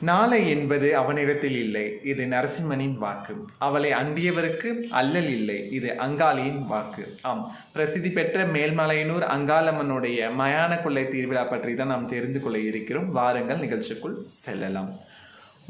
நாளை என்பது அவனிடத்தில் இல்லை இது நரசிம்மனின் வாக்கு. அவளை அண்டியவருக்கு அல்லல் இல்லை இது அங்காளியின் வாக்கு. ஆம் பிரசித்தி பெற்ற மேல்மலையனூர் அங்காளம்மனுடைய மயான கொள்ளை திருவிழா பற்றி தான் நாம் தெரிந்து கொள்ள இருக்கிறோம். வாருங்கள் நிகழ்ச்சிக்குள் செல்லலாம்.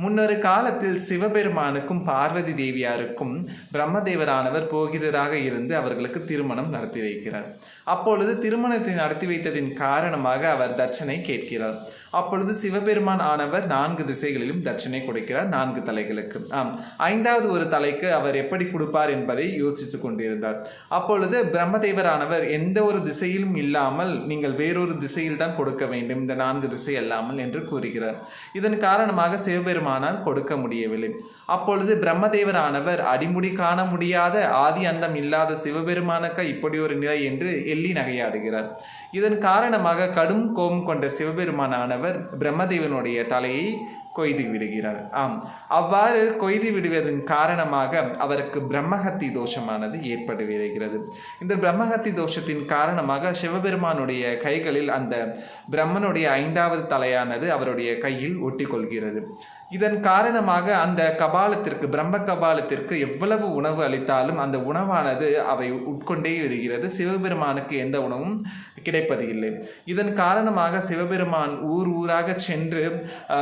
முன்னொரு காலத்தில் சிவபெருமானுக்கும் பார்வதி தேவியாருக்கும் பிரம்மதேவரானவர் போகிதராக இருந்து அவர்களுக்கு திருமணம் நடத்தி வைக்கிறார். அப்பொழுது திருமணத்தை நடத்தி வைத்ததின் காரணமாக அவர் தட்சனை கேட்கிறார். அப்பொழுது சிவபெருமான் ஆனவர் நான்கு திசைகளிலும் தட்சணை கொடுக்கிறார் நான்கு தலைகளுக்கு. ஆம். ஐந்தாவது ஒரு தலைக்கு அவர் எப்படி கொடுப்பார் என்பதை யோசித்துக் கொண்டிருந்தார். அப்பொழுது பிரம்மதேவரானவர் எந்த ஒரு திசையிலும் இல்லாமல் நீங்கள் வேறொரு திசையில் தான் கொடுக்க வேண்டும் இந்த நான்கு திசை அல்லாமல் என்று கூறுகிறார். இதன் காரணமாக சிவபெருமானால் கொடுக்க முடியவில்லை. அப்பொழுது பிரம்மதேவரானவர் அடிமுடி காண முடியாத ஆதி அந்தம் இல்லாத சிவபெருமானுக்கு இப்படி ஒரு நிலை என்று எள்ளி நகையாடுகிறார். இதன் காரணமாக கடும் கோபம் கொண்ட சிவபெருமானானவர் பிரம்மதேவனுடைய தலையை கொய்து விடுகிறார். ஆம். அவ்வாறு கொய்து விடுவதன் காரணமாக அவருக்கு பிரம்மஹத்தி தோஷமானது ஏற்பட்டு விடுகிறது இந்த பிரம்மஹத்தி தோஷத்தின் காரணமாக சிவபெருமானுடைய கைகளில் அந்த பிரம்மனுடைய ஐந்தாவது தலையானது அவருடைய கையில் ஒட்டிக்கொள்கிறது. இதன் காரணமாக அந்த கபாலத்திற்கு பிரம்ம கபாலத்திற்கு எவ்வளவு உணவு அளித்தாலும் அந்த உணவானது அவை உட்கொண்டே வருகிறது. சிவபெருமானுக்கு எந்த உணவும் கிடைப்பது இல்லை இதன் காரணமாக சிவபெருமான் ஊர் ஊராக சென்று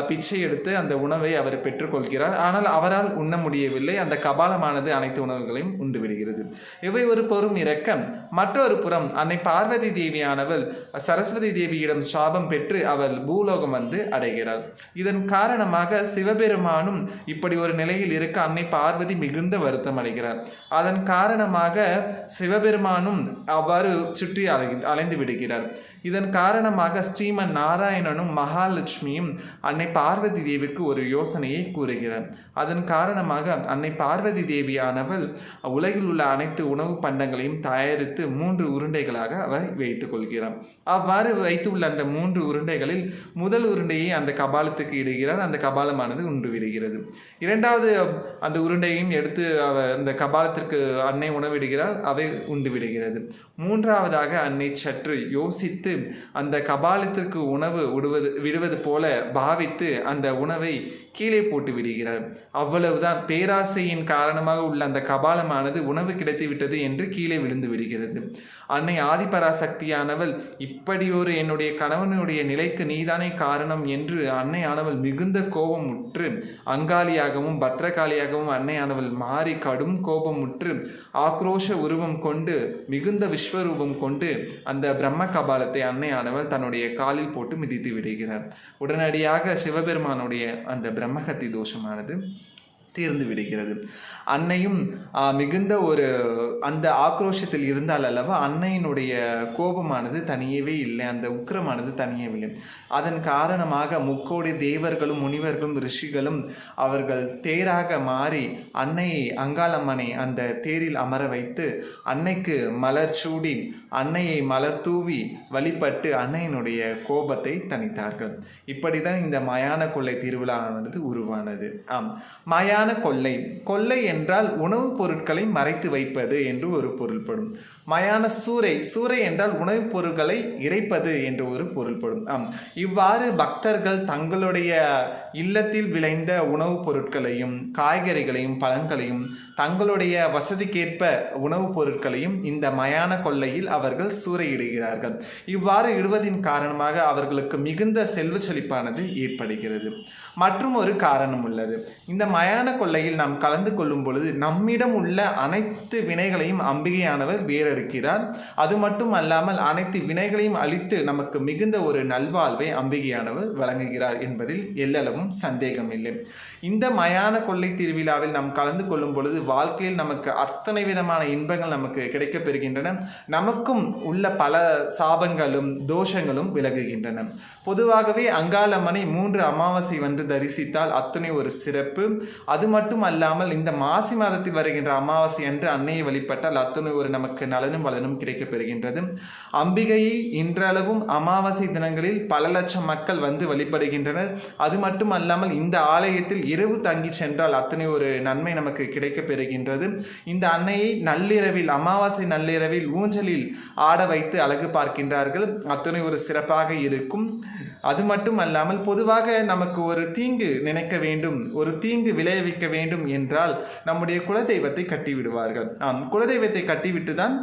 பிச்சை எடுத்து அந்த உணவை அவர் பெற்றுக்கொள்கிறார். ஆனால் அவரால் உண்ண முடியவில்லை. அந்த கபாலமானது அனைத்து உணவுகளையும் உண்டு விடுகிறது. இவை ஒரு பொறும் இரக்கம். மற்றொரு புறம் அன்னை பார்வதி தேவியானவள் சரஸ்வதி தேவியிடம் சாபம் பெற்று அவள் பூலோகம் வந்து அடைகிறாள். இதன் காரணமாக சிவபெருமானும் இப்படி ஒரு நிலையில் இருக்க அன்னை பார்வதி மிகுந்த வருத்தம் அடைகிறார். அதன் காரணமாக சிவபெருமானும் அவ்வாறு சுற்றி அலை அலைந்து விடுகிறார். இதன் காரணமாக ஸ்ரீமன் நாராயணனும் மகாலட்சுமியும் அன்னை பார்வதி தேவிக்கு ஒரு யோசனையை கூறுகிறார். அதன் காரணமாக அன்னை பார்வதி தேவியானவள் உலகில் உள்ள அனைத்து உணவு பண்டங்களையும் தயாரித்து மூன்று உருண்டைகளாக அவர் வைத்துக் கொள்கிறார். அவ்வாறு வைத்துள்ள அந்த மூன்று உருண்டைகளில் முதல் உருண்டையை அந்த கபாலத்துக்கு இடுகிறார். அந்த கபாலமானது உண்டு விடுகிறது. இரண்டாவது அந்த உருண்டையும் எடுத்து அவ அந்த கபாலத்திற்கு அன்னை உணவிடுகிறார் அவை உண்டு விடுகிறது. மூன்றாவதாக அன்னை சற்று யோசித்து அந்த கபாலத்திற்கு உணவு விடுவது விடுவது போல பாவித்து அந்த உணவை கீழே போட்டு விடுகிறார் அவ்வளவுதான். பேராசையின் காரணமாக உள்ள அந்த கபாலமானது உணவு கிடைத்து விட்டது என்று கீழே விழுந்து விடுகிறது. அன்னை ஆதிபராசக்தியானவள் இப்படி ஒரு என்னுடைய கணவனுடைய நிலைக்கு நீதானே காரணம் என்று அன்னையானவள் மிகுந்த கோபம் கோபமுற்று அங்காளியாகவும் பத்ரகாளியாகவும் அன்னையானவள் மாறி கடும் கோபமுற்று. ஆக்ரோஷ உருவம் கொண்டு மிகுந்த விஸ்வரூபம் கொண்டு அந்த பிரம்ம கபாலத்தை அன்னையானவள் தன்னுடைய காலில் போட்டு மிதித்து விடுகிறார். உடனடியாக சிவபெருமானுடைய அந்த பிரம்மகத்தி தோஷமானது. தீர்ந்து விடுகிறது. அன்னையும் மிகுந்த ஒரு அந்த ஆக்ரோஷத்தில் இருந்தால் அல்லவா அன்னையினுடைய கோபமானது தனியவே இல்லை அந்த உக்கிரமானது தனியவில்லை. அதன் காரணமாக முக்கோடி தேவர்களும் முனிவர்களும் ரிஷிகளும் அவர்கள் தேராக மாறி அன்னையை அங்காளம்மனை அந்த தேரில் அமர வைத்து அன்னைக்கு மலர் சூடி அன்னையை மலர் தூவி வழிபட்டு அன்னையினுடைய கோபத்தை தணித்தார்கள். இப்படிதான் இந்த மயான கொள்ளை திருவிழாவானது உருவானது. ஆம். மயான கொள்ளை. கொள்ளை என்றால் உணவுப் பொருட்களை மறைத்து வைப்பது என்று ஒரு பொருள்படும். மயான சூறை. சூறை என்றால் உணவுப் பொருட்களை இறைப்பது என்று ஒரு பொருள்படும். ஆம். இவ்வாறு பக்தர்கள் தங்களுடைய இல்லத்தில் விளைந்த உணவுப் பொருட்களையும் காய்கறிகளையும் பழங்களையும் தங்களுடைய வசதிக்கேற்ப உணவுப் பொருட்களையும் இந்த மயான கொள்ளையில் அவர்கள் சூறையிடுகிறார்கள். இவ்வாறு இடுவதின் காரணமாக அவர்களுக்கு மிகுந்த செல்வ செழிப்பானது ஏற்படுகிறது. மற்றும் ஒரு காரணம் உள்ளது. இந்த மயான கொள்ளையில் நாம் கலந்து கொள்ளும் பொழுது நம்மிடம் உள்ள அனைத்து வினைகளையும் அம்பிகையானவர் வேறெடுக்கிறார் அது மட்டும் அல்லாமல் அனைத்து வினைகளையும் அழித்து நமக்கு மிகுந்த ஒரு நல்வாழ்வை அம்பிகையானவர் வழங்குகிறார் என்பதில் எல்லளவும் சந்தேகம் இல்லை இந்த மயான கொள்ளை திருவிழாவில் நாம் கலந்து கொள்ளும் பொழுது வாழ்க்கையில் நமக்கு அத்தனை விதமான இன்பங்கள் நமக்கு கிடைக்கப்பெறுகின்றன. நமக்கும் உள்ள பல சாபங்களும் தோஷங்களும் விலகுகின்றன. பொதுவாகவே அங்காளம்மனை மூன்று அமாவாசை வந்து தரிசித்தால் அத்தனை ஒரு சிறப்பு. அது மட்டும் அல்லாமல் இந்த மாசி மாதத்தில் வருகின்ற அமாவாசை அன்று அன்னையை வழிபட்டால் அத்தனை ஒரு நமக்கு நலனும் வளனும் கிடைக்கப் பெறுகின்றது அம்பிகையை இன்றளவும் அமாவாசை தினங்களில் பல லட்சம் மக்கள் வந்து வழிபடுகின்றனர். அது மட்டும் அல்லாமல் இந்த ஆலயத்தில் இரவு தங்கி சென்றால் அத்தனை ஒரு நன்மை நமக்கு கிடைக்கப் பெறுகின்றது. இந்த அன்னையை நள்ளிரவில் அமாவாசை நள்ளிரவில் ஊஞ்சலில் ஆட வைத்து அழகு பார்க்கின்றார்கள். அத்துணை ஒரு சிறப்பாக இருக்கும். அது மட்டும் அல்லாமல் பொதுவாக நமக்கு ஒரு தீங்கு நினைக்க வேண்டும் ஒரு தீங்கு விளைவிக்க வேண்டும் என்றால் நம்முடைய குலதெய்வத்தை கட்டிவிடுவார்கள். ஆம் குலதெய்வத்தை கட்டிவிட்டு தான்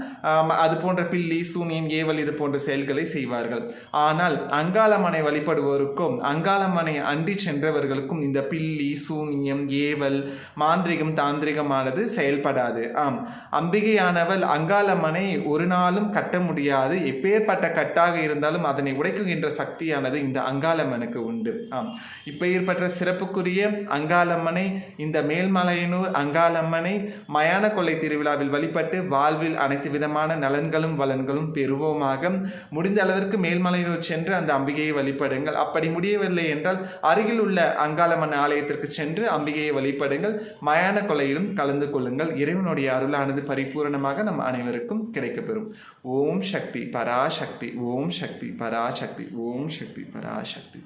அது போன்ற பில்லி சூனியம் ஏவல் இது போன்ற செயல்களை செய்வார்கள். ஆனால் அங்காளம்மனை வழிபடுவோருக்கும் அங்காளம்மனை அண்டி சென்றவர்களுக்கும் இந்த பில்லி சூனியம் ஏவல் மாந்திரிகம் தாந்திரிகமானது செயல்படாது. ஆம் அம்பிகையானவள் அங்காளம்மனை ஒரு நாளும் கட்ட முடியாது. எப்பேற்பட்ட கட்டாக இருந்தாலும் அதனை உடைக்குகின்ற சக்தியானது இந்த அங்காளம்மனுக்கு உண்டு. ஆம். இப்பெயர்பட்ட சிறப்புக்குரிய அங்காளம்மனை இந்த மேல்மலையனூர் அங்காளம்மனை மயான கொள்ளை திருவிழாவில் வழிபட்டு வாழ்வில் அனைத்து விதமான நலன்களும் வளன்களும் பெறுவோமாக. முடிந்த அளவிற்கு மேல்மலையனூர் சென்று அந்த அம்பிகையை வழிபடுங்கள். அப்படி முடியவில்லை என்றால் அருகில் உள்ள அங்காளம்மன் ஆலயத்திற்கு சென்று அம்பிகையை வழிபடுங்கள். மயான கொலையிலும் கலந்து கொள்ளுங்கள். இறைவனுடைய அருளானது பரிபூரணமாக நம் அனைவருக்கும் கிடைக்கப்பெறும். ஓம் சக்தி பராசக்தி ஓம் சக்தி பராசக்தி ஓம் சக்தி பராசக்தி